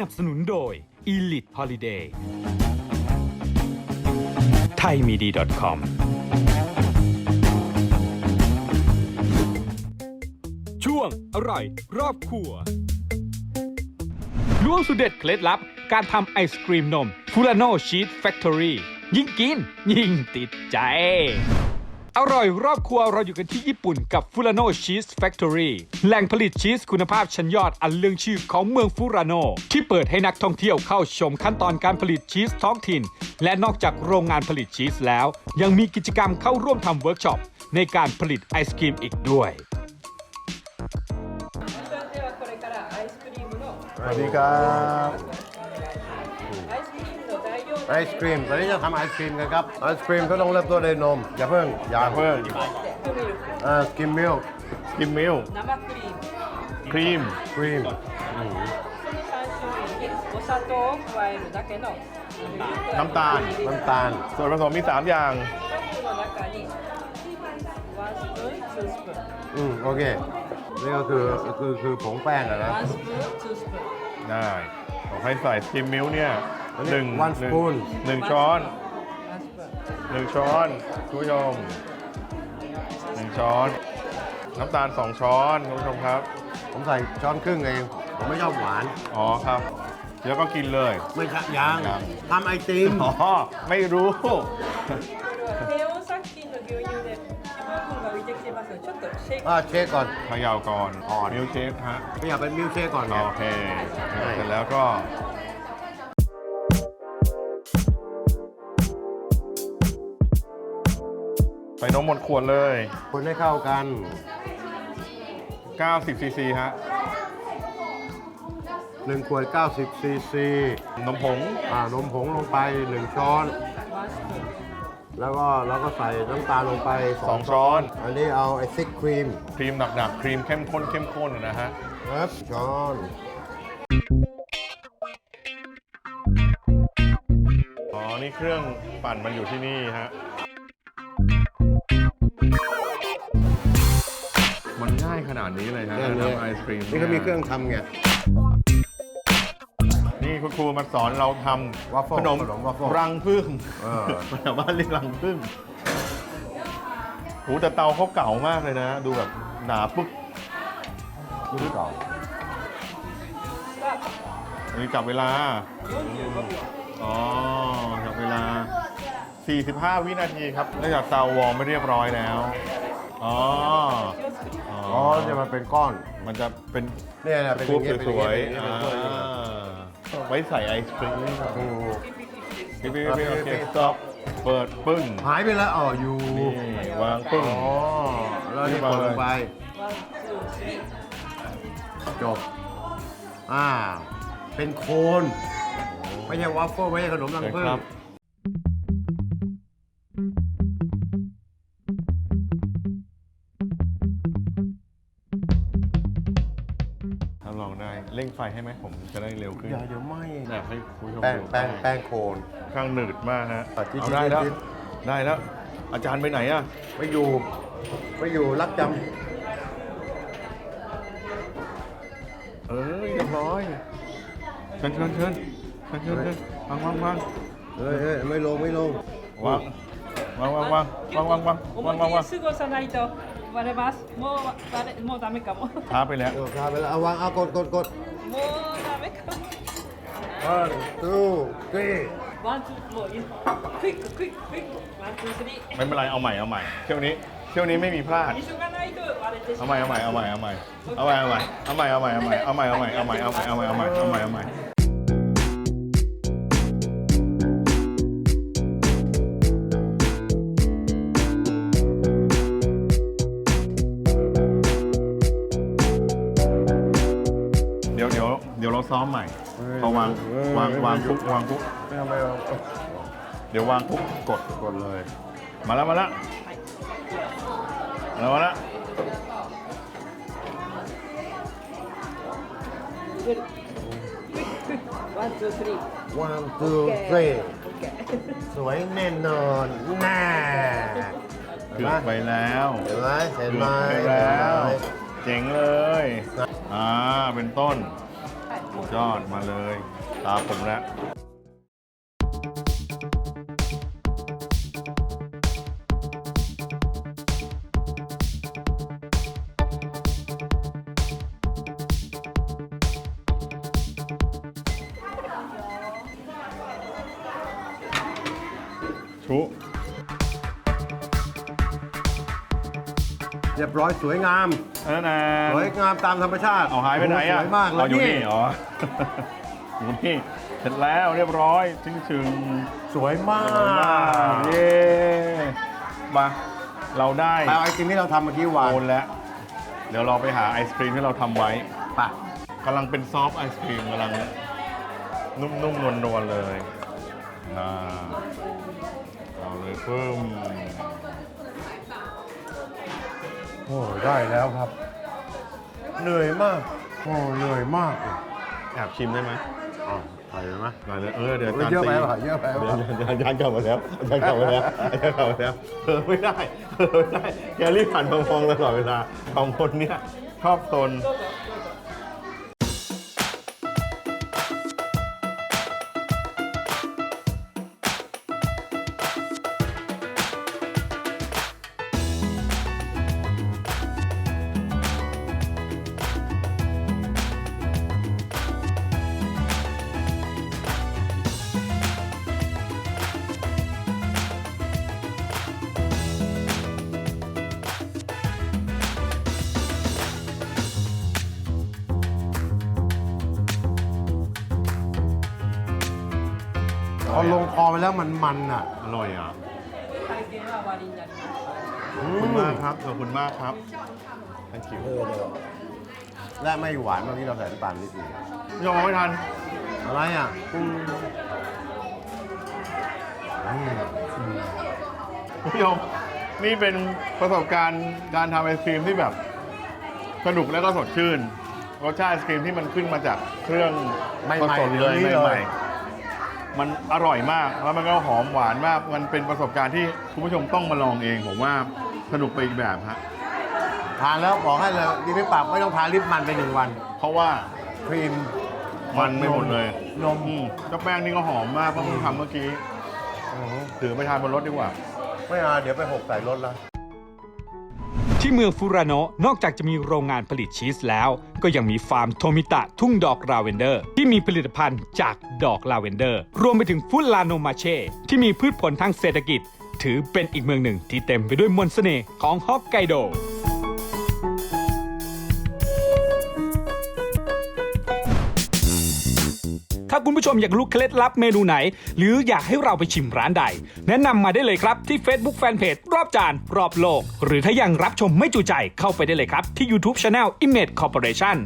นับสนุนโดย Elite Holiday ไทยมีดี .com ช่วงอร่อยรอบครัวล้วงสุดเด็ดเคล็ดลับ การทำไอศครีมนมฟูลาโนชีสแฟคทอรี่ยิ่งกิน ยิ่งติดใจ อร่อยรอบครัวเราอยู่กันที่ญี่ปุ่นกับฟูรานโนชีสแฟคทอรี่แหล่งผลิตชีสคุณภาพชั้นยอดอันเรื่องชื่อของเมืองฟูรานโนที่เปิดให้นักท่องเที่ยวเข้าชมขั้นตอนการผลิตชีสท้องถิ่น และนอกจากโรงงานผลิตชีสแล้ว ยังมีกิจกรรมเข้าร่วมทำเวิร์กช็อปในการผลิตไอศครีมอีกด้วยสวัสดีครับ ไอศครีมตอนนี้จะทำไอศครีมกันครับไอศครีมก็ต้องเริ่มต้นด้วยนม อย่าเพิ่งอย่าเพิ่ง ミルク อ่าสกิมมิล กิมมิล 生クリーム ครีม ครีม その3種類にお砂糖を加えるだけの น้ำตาล น้ำตาล ส่วนผสมมี 3 อย่าง カップの中にワンスプーン、ツースプーン อืมโอเค นี่ก็คือคือคือผงแป้งอะนะ ワンスプーン、ツースプーン ได้บอกให้ใส่กิมมิลเนี่ย อันนี้ หนึ่ง one หนึ่ง spoon หนึ่งช้อน ワンスプーン หนึ่งช้อนคุณผู้ชมหนึ่งช้อน น้ำตาล 2 ช้อนคุณผู้ชมครับ ผมใส่ช้อนครึ่งเอง ผมไม่ชอบหวาน อ๋อครับ แล้วก็กินเลย ไม่ใช่ยาง ยัง ทำไอติม อ๋อ ไม่รู้ これは低温殺菌の牛乳で油分が浮いてきてますのでちょっとシェイク อ่าเช็คก่อน เขย่าก่อน อ่อน มิลค์เชคฮะ ไม่อยากเป็นมิลค์เชคก่อนไง โอเคเสร็จแล้วก็ นมหมดขวดเลย คนให้เข้ากัน 90ซีซีฮะ 1 ขวด 90ซีซีนมผง อ่านมผงลงไป 1 ช้อน แล้วก็เราก็ใส่น้ำตาลลงไปสองช้อน อันนี้เอาไอซิกครีมครีมหนักๆ ครีมเข้มข้นเข้มข้นนะฮะครับช้อนอ๋อ นี่เครื่องปั่นมันอยู่ที่นี่ฮะ นง่ายขนาดนี้เลยฮะเครื่องนี้ทำไอศครีมนี่ก็มีเครื่องทำไง นี่คุณครูมาสอนเราทวาฟเฟิลำขนมขนมวาฟเฟิลรังผึ้งเออแถวบ้านเรียกรังผึ้งโหแต่เตาเขาเก่ามากเลยนะ ดูแบบหนาปึ๊กรุ่นเก่าอันนี้จับเวลา อ๋อจับเวลา 45 วินาทีครับเนื่องจากเตาวอร์มไม่เรียบร้อยแล้ว อ๋อ อ๋อจะมาเป็นก้อน มันจะเป็นเนี่ยนะเป็นอรูย่างเงี้ยนสวยไว้ใส่ไอศครีมปิ๊บปิ๊บปิ๊บเต็อปเปิดปึ้งหายไปแล้วอ๋ออยู่วางปึ้ง อ๋อแล้วนี่กดลงไปจบอ่า เป็นโคนไม่ใช่วัฟเฟิลไม่ใช่ขนมรังผึ้ง ค เร่งไฟให้ไหมผมจะได้เร็วขึ้น อย่าเดี๋ยวไหม อยากให้คุณผู้ชม แป้ง ดู แป้งแป้งโคน ข้างหนืดมากฮะ อ่ะจิ๊ด เอาได้แล้ว จิ๊ด ได้แล้ว อาจารย์ไปไหนอะ ไม่อยู่ ไม่อยู่รักจ เออเรียบร้อยเชิญเชิญเชิญเชิญเชิญเชิญวางวางวาง ำเฮ้ยเฮ้ยไม่ลงไม่ลง วางวางวางวางวางวางวาง 思 วาง い วาง っ วาง きりすぐ押さないと วาเดมัสโมวาเดโมตามไมกลัมช้าไปแล้ว เดี๋ยวครับเวลาเอาวางเอากดกดกด โมตามไมกลับ one two three one two four ควิกควิกควิก quick one two ไม่เป็นไร เอาใหม่ เอาใหม่ เที่ยวนี้ เที่ยวนี้ไม่มีพลาด一緒がないとあれですเอาใหม่ เอาใหม่ เอาใหม่ เอาใหม่ เอาใหม่ เอาใหม่ เอาใหม่ เอาใหม่ เอาใหม่ เอาใหม่ เอาใหม่ เอาใหม่ เอาใหม่ เอาใหม่ เอาใหม่ เอาใหม่ เอาใหม่ ซ้อมใหม่พอวางวางวางปุ๊บวางปุ๊บไม่ทำไมเดี๋ยววางปุ๊บกดกดเลย มาแล้วมาแล้วมาแล้วมาแล้วขึ้น one two three one two three สวยแน่นอนแน่เกือบไปแล้วเห็นไหมเห็นไหมเจ๋งเลย อ่า เป็นต้น ยอดมาเลย ตาผมแล้ว เรียบร้อยสวยงามนั่นนะสวยงามตามธรรมชาติเอาหายไปไหนอะสวยมากเลเรายอยู่นี่นี่อ๋ออยู่นี่เสร็จแล้วเรียบร้อยถึงถึงสวยมาสวยมากกเย้มาเราได้ไปเอาไอติมที่เราทำเมื่อกี้วางโอนแล้ว เดี๋ยวเราไปหาไอศครีมที่เราทำไว้ ไปะกำลังเป็นซอฟต์ไอศครีมกำลังนุ่มๆนวลๆเลยอ่าเอาเลยเพิ่ม โอ้ได้แล้วครับ เหนื่อยมาก โอ้เหนื่อยมากเลยแอบชิมได้ไหมอ้าวไปเลยไหมได้เลยเออเดี๋ยวเฮ้ยจานเยอะไปตีป่ะเยอะไปป่ะเดี๋ยวอาจารย์กลับมาแล้วอาจารย์กลับมาแล้วอาจารย์กลับมาแล้วเออไม่ได้เออไม่ได้แกรีบผ่านมองๆตลอดเวลาสองคนเนี้ยชอบตน พอลงคอไปแล้วมันมันอะอร่อยอะขอบคุณมากครับ ขอบคุณมากครับทันคิวเเลยและไม่หวานเมื่อกี้เราใส่น้ำตาลนิดนึงพี่ชมองไม่ทันอะไรอะคุ้อืมพี่ชมนี่เป็นประสบการณ์การทำไอศครีมที่แบบ สนุกและก็สดชื่นรสชาติไอศครีมที่มันขึ้นมาจากเครื่องใหม่ๆสดๆเลยเลย ใหม่ มันอร่อยมาก แล้วมันก็หอมหวานมาก มันเป็นประสบการณ์ที่คุณผู้ชมต้องมาลองเอง ผมว่าสนุกไปอีกแบบฮะ ทานแล้วบอกให้เลยดีไม่ปรับไม่ต้องทานลิปมันไปหนึ่งวันเพราะว่าครีมมันไม่หมดเลยนมอืมเจ้าแป้งนี่ก็หอมมากเพราะเพิ่งทำเมื่อกี้ อื้อหือถือไปทานบนรถดีกว่า ไม่เอาเดี๋ยวไปหกใส่รถแล้ว ที่เมืองฟูรานโนนอกจากจะมีโรงงานผลิตชีสแล้ว ก็ยังมีฟาร์มโทมิตะทุ่งดอกลาเวนเดอร์ ที่มีผลิตภัณฑ์จากดอกลาเวนเดอร์ รวมไปถึงฟุตลาโนมาเช่ ที่มีพืชผลทางเศรษฐกิจ ถือเป็นอีกเมืองหนึ่งที่เต็มไปด้วยมนต์เสน่ห์ของฮอกไกโด ถ้าคุณผู้ชมอยากรู้เคล็ดลับเมนูไหน หรืออยากให้เราไปชิมร้านใด แนะนำมาได้เลยครับที่ Facebook Fanpage รอบจาน รอบโลก หรือถ้ายังรับชมไม่จุใจเข้าไปได้เลยครับที่ YouTube Channel Image Corporation